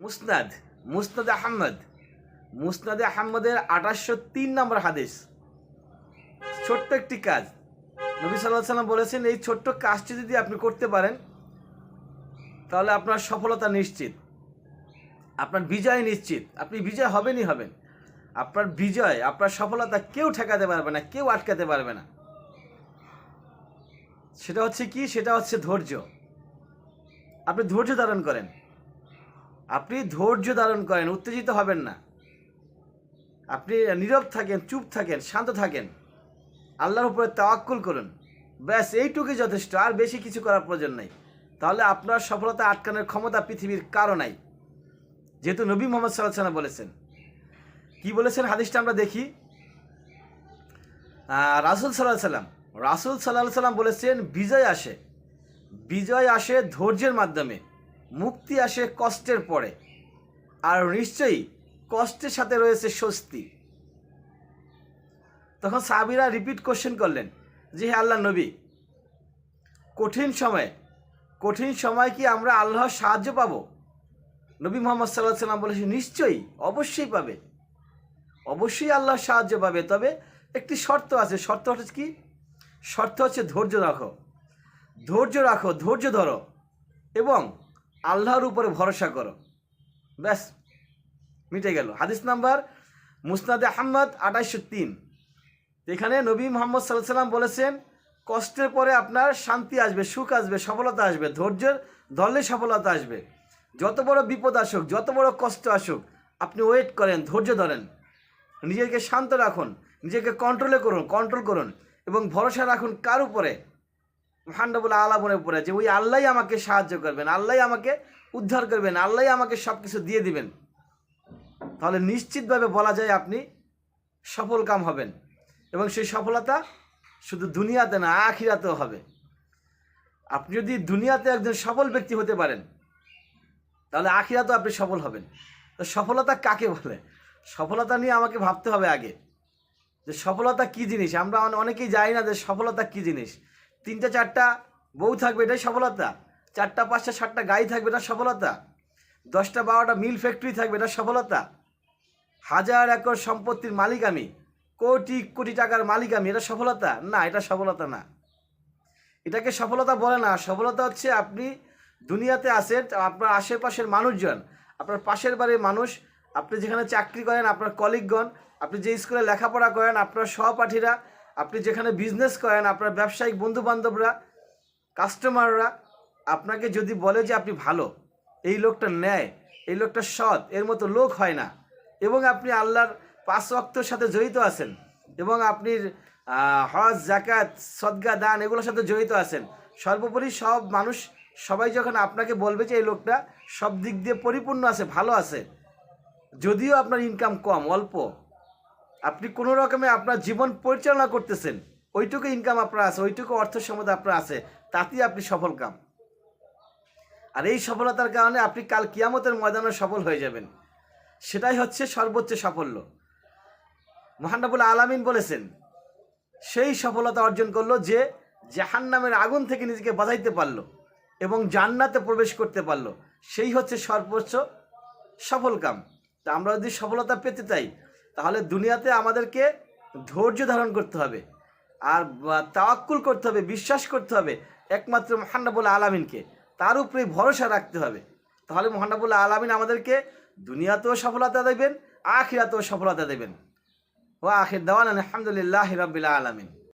মুসনাদ মুসনাদ আহমদ। মুসনাদে আহমদের আঠাশশো তিন নম্বর হাদিস। ছোট্ট একটি কাজ। নবী সাল্লাহ সাল্লাম বলেছেন, এই ছোট্ট কাজটি যদি আপনি করতে পারেন, তাহলে আপনার সফলতা নিশ্চিত। আপনার বিজয় নিশ্চিত। আপনি বিজয় হবেনই হবেন। আপনার বিজয়, আপনার সফলতা কেউ ঠেকাতে পারবে না, কেউ আটকাতে পারবে না। সেটা হচ্ছে কি? সেটা হচ্ছে ধৈর্য। আপনি ধৈর্য ধারণ করেন। আপনি ধৈর্য ধারণ করেন, উত্তেজিত হবেন না। আপনি নীরব থাকেন, চুপ থাকেন, শান্ত থাকেন। আল্লাহর উপরে তাওয়াক্কুল করুন। ব্যাস, এইটুকুই যথেষ্ট, আর বেশি কিছু করার প্রয়োজন নাই। তাহলে আপনার সফলতা আটকানোর ক্ষমতা পৃথিবীর কারও নাই। যেহেতু নবী মোহাম্মদ সাল্লাহ সাল্লাম বলেছেন। কি বলেছেন হাদিসটা আমরা দেখি? রাসূল সাল্লাহ সাল্লাম রাসূল সাল্লাহ সাল্লাম বলেছেন, বিজয় আসে। বিজয় আসে ধৈর্যের মাধ্যমে। মুক্তি আসে কষ্টের পরে। আর নিশ্চয়ই কষ্টের সাথে রয়েছে স্বস্তি। তখন সাবিরা রিপিট কোশ্চেন করলেন, যে হে আল্লাহ নবী, কঠিন সময়ে, কঠিন সময় কি আমরা আল্লাহর সাহায্য পাবো? নবী মোহাম্মদ সাল্লাহ সাল্লাম বলেছেন, নিশ্চয়ই, অবশ্যই পাবে। অবশ্যই আল্লাহর সাহায্য পাবে, তবে একটি শর্ত আছে। শর্ত হচ্ছে কি? শর্ত হচ্ছে ধৈর্য রাখো। ধৈর্য রাখো, ধৈর্য ধরো। এবং আল্লাহর উপরে ভরসা করো। ব্যাস, মিটে গেল। হাদিস নাম্বার মুসনাদে আহম্মদ আঠাইশো তিন। এখানে নবী মোহাম্মদ সাল্লাহ সাল্লাম বলেছেন, কষ্টের পরে আপনার শান্তি আসবে, সুখ আসবে, সফলতা আসবে, ধৈর্যের ধরলে সফলতা আসবে। যত বড় বিপদ আসুক, যত বড় কষ্ট আসুক, আপনি ওয়েট করেন, ধৈর্য ধরেন। নিজেকে শান্ত রাখুন, নিজেকে কন্ট্রোলে করুন কন্ট্রোল করুন এবং ভরসা রাখুন কার উপরে? মহান্ডবুল আলামনের পড়ে যে ওই আল্লাহ আমাকে সাহায্য করবেন আল্লাহ আমাকে উদ্ধার করবেন আল্লাহ আমাকে সব কিছু দিয়ে দিবেন। তাহলে নিশ্চিতভাবে বলা যায় আপনি সফল কাম হবেন এবং সেই সফলতা শুধু দুনিয়াতে না, আখিরাতেও হবে। আপনি যদি দুনিয়াতে একজন সফল ব্যক্তি হতে পারেন, তাহলে আখিরাতেও আপনি সফল হবেন। তো সফলতা কাকে বলে? সফলতা নিয়ে আমাকে ভাবতে হবে আগে। যে সফলতা কি জিনিস? আমরা অনেকেই জানি না যে সফলতা কি জিনিস। তিনটা, চারটা, বউ থাকবে, এটাই সফলতা। চারটা, পাঁচটা, সাতটা গাড়ি থাকবে, এটা সফলতা। দশটা, বারোটা, মিল ফ্যাক্টরি থাকবে, এটা সফলতা। হাজার একর সম্পত্তির মালিক আমি কোটি কোটি টাকার মালিক আমি এটা সফলতা? না, এটা সফলতা না। এটাকে সফলতা বলে না। সফলতা হচ্ছে আপনি দুনিয়াতে আসেন আপনার আশেপাশের মানুষজন, আপনার পাশের বাড়ির মানুষ, আপনি যেখানে চাকরি করেন, আপনার কলিগগণ আপনি যে স্কুলে লেখাপড়া করেন, আপনার সহপাঠীরা আপনি যেখানে বিজনেস করেন, আপনার ব্যবসায়িক বন্ধু বান্ধবরা কাস্টমাররা আপনাকে যদি বলে যে আপনি ভালো, এই লোকটা ন্যায়, এই লোকটা সৎ, এর মতো লোক হয় না। এবং আপনি আল্লাহর পাঁচ অক্তর সাথে জড়িত আছেন, এবং আপনি হজ জাকাত সদগা, দান, এগুলোর সাথে জড়িত আছেন, সর্বোপরি সব মানুষ, সবাই যখন আপনাকে বলবে যে এই লোকটা সব দিক দিয়ে পরিপূর্ণ আছে, ভালো আছে, যদিও আপনার ইনকাম কম, অল্প আপনি কোনো রকমে আপনার জীবন পরিচালনা করতেছেন, ওইটুকু ইনকাম আপনার আছে, ওইটুকু অর্থ সম্পদ আপনার আছে, তাতেই আপনি সফল কাম। আর এই সফলতার কারণে আপনি কাল কিয়ামতের ময়দানে সফল হয়ে যাবেন। সেটাই হচ্ছে সর্বোচ্চ সাফল্য। মহানবুল আলামিন বলেছেন, সেই সফলতা অর্জন করল যে জাহান্নামের আগুন থেকে নিজেকে বাঁচাইতে পারল এবং জান্নাতে প্রবেশ করতে পারল। সেই হচ্ছে সর্বোচ্চ সফল কাম। তা আমরা যদি সফলতা পেতে চাই তাহলে দুনিয়াতে আমাদেরকে ধৈর্য ধারণ করতে হবে আর তাওয়াক্কুল করতে হবে, বিশ্বাস করতে হবে একমাত্র মহান্নাবুল আলামিনকে। তার উপরে ভরসা রাখতে হবে। তাহলে মহান্নাবুল আলামিন আমাদেরকে দুনিয়াতেও সফলতা দেবেন, আখিরাতেও সফলতা দেবেন। ও আখির দেওয়ান আলহামদুলিল্লাহ হিরাবিল্লা আলমিন।